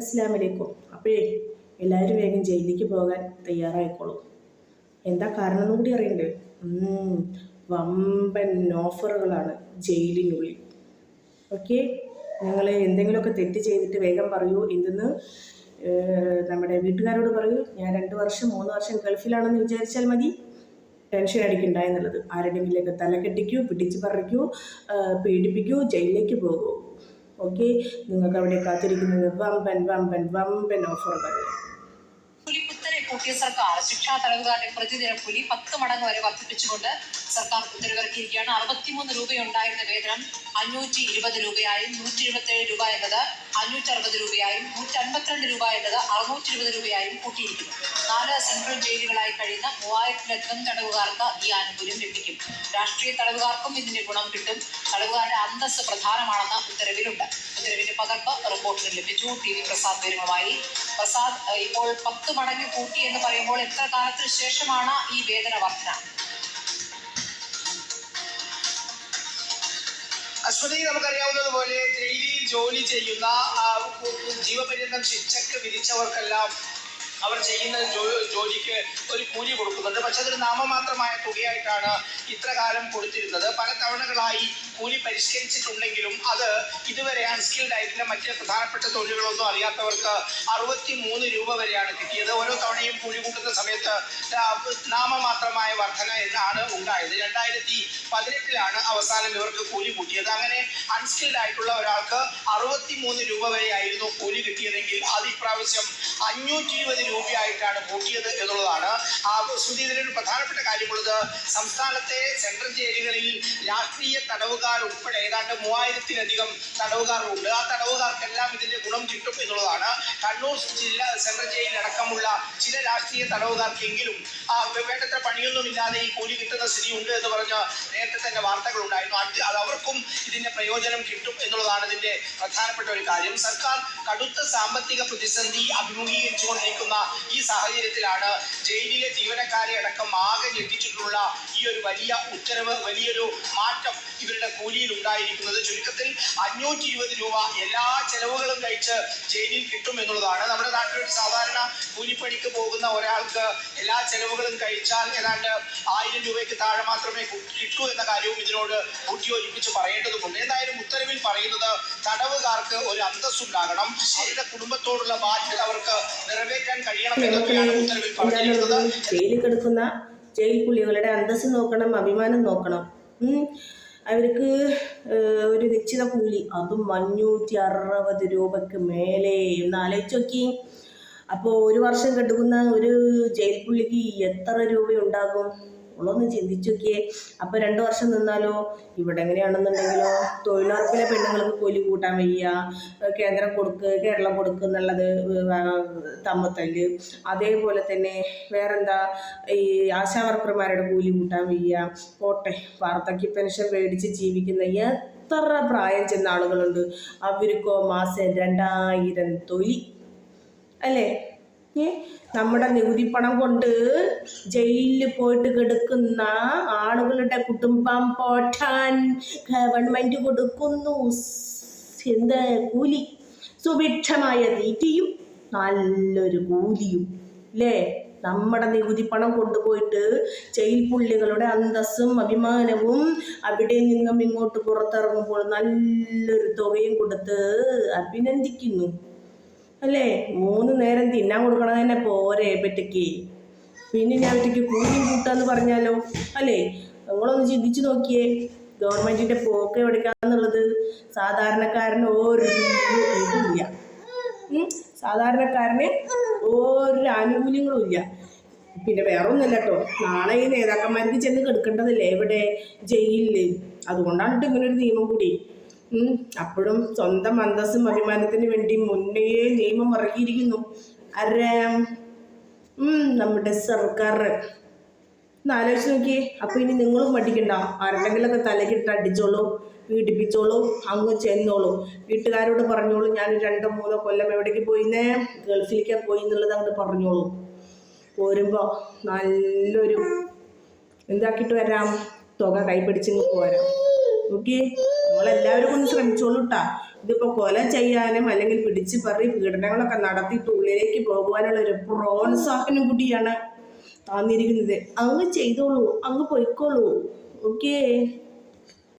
അസ്സാം വലൈക്കും അപ്പോഴേ എല്ലാവരും വേഗം ജയിലിലേക്ക് പോകാൻ തയ്യാറായിക്കോളും. എന്താ കാരണം എന്നും കൂടി അറിയണ്ടേ? വമ്പൻ ഓഫറുകളാണ് ജയിലിനുള്ളിൽ. ഓക്കെ നിങ്ങൾ എന്തെങ്കിലുമൊക്കെ തെറ്റ് ചെയ്തിട്ട് വേഗം പറയൂ. എന്തെന്ന് നമ്മുടെ വീട്ടുകാരോട് പറയൂ. ഞാൻ രണ്ട് വർഷം മൂന്ന് വർഷം ഗൾഫിലാണെന്ന് വിചാരിച്ചാൽ മതി. ടെൻഷൻ അടിക്കണ്ട എന്നുള്ളത്. ആരുടെ തല തലക്കെട്ടിക്കൂ പിടിച്ച് പറിക്കൂ പീഡിപ്പിക്കൂ ജയിലിലേക്ക് പോകൂ. ഓക്കെ നിങ്ങൾക്ക് അവിടെ കാത്തിരിക്കുന്നത് വമ്പൻ വമ്പൻ വമ്പൻ ഓഫറുകൾ കൂട്ടിയ സർക്കാർ ശിക്ഷാ തടവുകാരുടെ പ്രതിദിന കൂലി പത്ത് മടങ്ങ് വരെ വർദ്ധിപ്പിച്ചുകൊണ്ട് സർക്കാർ ഉത്തരവിറക്കിയിരിക്കുകയാണ്. അറുപത്തിമൂന്ന് രൂപയുണ്ടായിരുന്ന വേതനം അഞ്ഞൂറ്റി ഇരുപത് രൂപയായും നൂറ്റി ഇരുപത്തേഴ് രൂപ എന്നത് അഞ്ഞൂറ്റി അറുപത് രൂപയായും നൂറ്റി അൻപത്തിരണ്ട് രൂപ എന്നത് അറുന്നൂറ്റി ഇരുപത് രൂപയായും കൂട്ടിയിരിക്കുന്നു. നാല് സെൻട്രൽ ജയിലുകളായി കഴിയുന്ന മൂവായിരത്തിലധികം തടവുകാർക്ക് ഈ ആനുകൂല്യം ലഭിക്കും. രാഷ്ട്രീയ തടവുകാർക്കും ഇതിന്റെ ഗുണം കിട്ടും. തടവുകാരുടെ അന്തസ് പ്രധാനമാണെന്ന ഉത്തരവിലുണ്ട്. പകർപ്പ് റിപ്പോർട്ടിന് ലഭിച്ചു. ടി വി പ്രസാദ് വിവരങ്ങളുമായി. പ്രസാദ് ഇപ്പോൾ പത്ത് മടങ്ങ് കൂട്ടി എന്ന് പറയുമ്പോൾ എത്ര കാലത്തിന് ശേഷമാണ് ഈ വേതന വർധന? അശ്വതി നമുക്കറിയാവുന്നതുപോലെ ജോലി ചെയ്യുന്ന ജീവപര്യന്തം ശിക്ഷക്ക് വിധിച്ചവർക്കെല്ലാം അവർ ചെയ്യുന്ന ജോലിക്ക് ഒരു കൂലി കൊടുക്കുന്നുണ്ട്. പക്ഷെ അതൊരു നാമമാത്രമായ തുകയായിട്ടാണ് ഇത്ര കാലം കൊടുത്തിരുന്നത്. പല തവണകളായി കൂലി പരിഷ്കരിച്ചിട്ടുണ്ടെങ്കിലും അത് ഇതുവരെ അൺസ്കിൽഡ് ആയിട്ടുള്ള മറ്റ് പ്രധാനപ്പെട്ട തൊഴിലുകളൊന്നും അറിയാത്തവർക്ക് അറുപത്തി മൂന്ന് രൂപ വരെയാണ് കിട്ടിയത്. ഓരോ തവണയും കൂലി കൂട്ടുന്ന സമയത്ത് നാമമാത്രമായ വർധന എന്നാണ് ഉണ്ടായത്. രണ്ടായിരത്തി പതിനെട്ടിലാണ് അവസാനം ഇവർക്ക് കൂലി കൂട്ടിയത്. അങ്ങനെ അൺസ്കിൽഡ് ആയിട്ടുള്ള ഒരാൾക്ക് അറുപത്തി മൂന്ന് രൂപ വരെയായിരുന്നു കൂലി കിട്ടിയതെങ്കിൽ അത് ഇപ്രാവശ്യം അഞ്ഞൂറ്റി ഇരുപത് രൂപയായിട്ടാണ് കൂട്ടിയത് എന്നുള്ളതാണ്. ആ ശ്രുതി പ്രധാനപ്പെട്ട കാര്യമുള്ളത്. സംസ്ഥാനത്തെ സെൻട്രൽ ജയിലുകളിൽ രാഷ്ട്രീയ തടവുകാർ ഉൾപ്പെടെ ഏതാണ്ട് മൂവായിരത്തിലധികം തടവുകാരുണ്ട്. ആ തടവുകാർക്കെല്ലാം ഇതിന്റെ ഗുണം കിട്ടും എന്നുള്ളതാണ്. കണ്ണൂർ ജില്ല സെൻട്രൽ ജയിലിൽ അടക്കമുള്ള ചില രാഷ്ട്രീയ തടവുകാർക്കെങ്കിലും ആ വേണ്ടത്ര പണിയൊന്നുമില്ലാതെ ഈ കൂലി കിട്ടുന്ന സ്ഥിതി ഉണ്ട് എന്ന് പറഞ്ഞ നേരത്തെ തന്നെ വാർത്തകൾ ഉണ്ടായിരുന്നു അത് അവർക്കും ഇതിന്റെ പ്രയോജനം കിട്ടും എന്നുള്ളതാണ് ഇതിന്റെ പ്രധാനപ്പെട്ട ഒരു കാര്യം. സർക്കാർ കടുത്ത സാമ്പത്തിക പ്രതിസന്ധി അഭിമുഖീകരിച്ചുകൊണ്ടിരിക്കുന്ന ഈ സാഹചര്യത്തിലാണ് ജയിലിലെ ജീവനക്കാരെ അടക്കം ആകെ ഞെട്ടിച്ചിട്ടുള്ള ഈ ഒരു വലിയ ഉത്തരവ് വലിയൊരു മാറ്റം ഇവരുടെ കൂലിയിൽ ഉണ്ടായിരിക്കുന്നത്. ചുരുക്കത്തിൽ അഞ്ഞൂറ്റി ഇരുപത് രൂപ എല്ലാ ചെലവുകളും കഴിച്ച് ജയിലിൽ കിട്ടും എന്നുള്ളതാണ്. നമ്മുടെ നാട്ടിലൊരു സാധാരണ കൂലിപ്പണിക്ക് പോകുന്ന ഒരാൾക്ക് എല്ലാ ചെലവുകളും കഴിച്ചാൽ ഏതാണ്ട് ആയിരം രൂപയ്ക്ക് താഴെ മാത്രമേ കിട്ടൂ എന്ന കാര്യവും ഇതിനോട് കൂട്ടിയോജിപ്പിച്ച് പറയേണ്ടതുണ്ട്. എന്തായാലും ഉത്തരവിൽ പറയുന്നത് തടവുകാർക്ക് ഒരു അന്തസ്സുണ്ടാകണം. അവരുടെ കുടുംബത്തോടുള്ള ബാധ്യത അവർക്ക് നിറവേറ്റാൻ എന്താണുള്ളത് പറഞ്ഞിരിക്കുന്നത്. ജയിലിൽ കിടക്കുന്ന ജയിൽ പുള്ളികളുടെ അന്തസ് നോക്കണം അഭിമാനം നോക്കണം. ഉം. അവർക്ക് ഒരു നിശ്ചിത കൂലി. അതും അഞ്ഞൂറ്റി അറുപത് രൂപക്ക് മേലെ. ഒന്ന് ആലോചിച്ച് നോക്കി. അപ്പോൾ ഒരു വർഷം കെടുക്കുന്ന ഒരു ജയിൽ പുള്ളിക്ക് എത്ര രൂപയുണ്ടാകും? ഉള്ളൊന്ന് ചിന്തിച്ചു നോക്കിയേ അപ്പോൾ രണ്ട് വർഷം നിന്നാലോ? ഇവിടെ എങ്ങനെയാണെന്നുണ്ടെങ്കിലോ? തൊഴിലുറപ്പിലെ പെണ്ണുങ്ങൾക്ക് കൂലി കൂട്ടാൻ വയ്യ. കേന്ദ്രം കൊടുക്ക് കേരളം കൊടുക്ക് എന്നുള്ളത് തമ്മത്തല്ല്. അതേപോലെ തന്നെ വേറെന്താ? ഈ ആശാ വർക്കർമാരുടെ കൂലി കൂട്ടാൻ വയ്യ. പോട്ടെ വാർദ്ധക്യ പെൻഷൻ മേടിച്ച് ജീവിക്കുന്ന എത്ര പ്രായം ചെന്ന ആളുകളുണ്ട്. അവർക്കോ മാസം രണ്ടായിരം തൊലി. അല്ലേ? ഏ? നമ്മുടെ നികുതി പണം കൊണ്ട് ജയിലിൽ പോയിട്ട് കിടക്കുന്ന ആളുകളുടെ കുടുംബം പോറ്റാൻ ഗവൺമെന്റ് കൊടുക്കുന്നു. എന്ത് കൂലി? സുഭിക്ഷമായ തീറ്റയും നല്ലൊരു കൂലിയും അല്ലേ നമ്മുടെ നികുതി പണം കൊണ്ടുപോയിട്ട് ജയിൽ പുള്ളികളുടെ അന്തസ്സും അഭിമാനവും അവിടെ നിന്നും ഇങ്ങോട്ട് പുറത്തിറങ്ങുമ്പോൾ നല്ലൊരു തുകയും കൊടുത്ത് അഭിനന്ദിക്കുന്നു. അല്ലേ? മൂന്ന് നേരം തിന്നാൻ കൊടുക്കണത് തന്നെ പോരെ പറ്റയ്ക്ക് പിന്നെ ഞാൻ പെറ്റയ്ക്ക് കൂലിയും കൂട്ടാന്ന് പറഞ്ഞാലോ? അല്ലേ? നിങ്ങളൊന്ന് ചിന്തിച്ചു നോക്കിയേ. ഗവൺമെന്റിന്റെ പോക്ക് എവിടേക്കാന്നുള്ളത് സാധാരണക്കാരന് ഒരു ഇതുമില്ല. സാധാരണക്കാരന് ഒരു ആനുകൂല്യങ്ങളും ഇല്ല. പിന്നെ വേറെ കേട്ടോ. നാളെ ഈ നേതാക്കന്മാർക്ക് ചെന്ന് കെടുക്കേണ്ടതല്ലേ? എവിടെ? ജയിലിൽ അതുകൊണ്ടാണ് ഇങ്ങനെ ഒരു നിയമം കൂടി. അപ്പോഴും സ്വന്തം അന്തസ്സും അഭിമാനത്തിന് വേണ്ടി മുന്നേ നിയമം ഇറക്കിയിരിക്കുന്നു. ഉം, നമ്മുടെ സർക്കാർ. ആലോചിച്ച് നോക്കിയേ അപ്പോൾ ഇനി നിങ്ങളും പഠിക്കണ്ട ആരുടെങ്കിലൊക്കെ തലകിട്ട് അടിച്ചോളൂ പീഡിപ്പിച്ചോളൂ അങ്ങ് ചെന്നോളൂ. വീട്ടുകാരോട് പറഞ്ഞോളൂ ഞാൻ രണ്ടോ മൂന്നോ കൊല്ലം എവിടേക്ക് പോയിന്നേ? ഗൾഫിലേക്ക് പോയി എന്നുള്ളത് അങ്ങോട്ട് പറഞ്ഞോളൂ. പോരുമ്പോൾ നല്ലൊരു എന്താക്കിട്ട് വരാം. തുക കൈപ്പിടിച്ചിങ്ങ് പോരാം. ഓക്കെ നമ്മളെല്ലാവരും ഒന്ന് ശ്രമിച്ചോളൂ കേട്ടാ ഇതിപ്പോ കൊല ചെയ്യാനും അല്ലെങ്കിൽ പിടിച്ചു പറി പീഡനങ്ങളൊക്കെ നടത്തിയിട്ട് ഉള്ളിലേക്ക് പോകുവാനുള്ള ഒരു പ്രോത്സാഹനം കൂടിയാണ് തന്നിരിക്കുന്നത്. അങ്ങ് ചെയ്തോളൂ അങ്ങ് പൊയ്ക്കോളൂ. ഓക്കേ